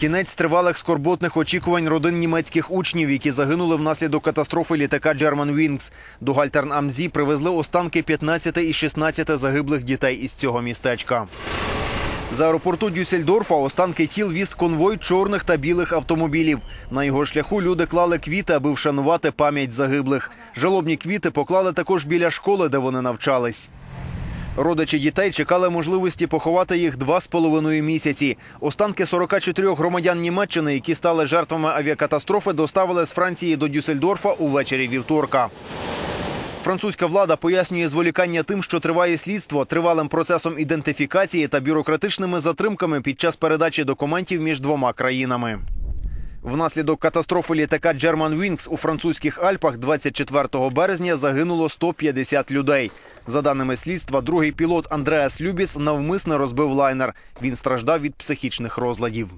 Кінець тривалих скорботних очікувань родин німецьких учнів, які загинули внаслідок катастрофи літака Germanwings. До Гальтерн Амзі привезли останки 15 і 16 загиблих дітей із цього містечка. З аеропорту Дюссельдорфа останки тіл віз конвой чорних та білих автомобілів. На його шляху люди клали квіти, аби вшанувати пам'ять загиблих. Жалобні квіти поклали також біля школи, де вони навчались. Родичі дітей чекали можливості поховати їх два з половиною місяці. Останки 44 громадян Німеччини, які стали жертвами авіакатастрофи, доставили з Франції до Дюссельдорфа увечері вівторка. Французька влада пояснює зволікання тим, що триває слідство тривалим процесом ідентифікації та бюрократичними затримками під час передачі документів між двома країнами. Внаслідок катастрофи літака Germanwings у французьких Альпах 24 березня загинуло 150 людей. За даними слідства, другий пілот Андреас Любіц навмисно розбив лайнер. Він страждав від психічних розладів.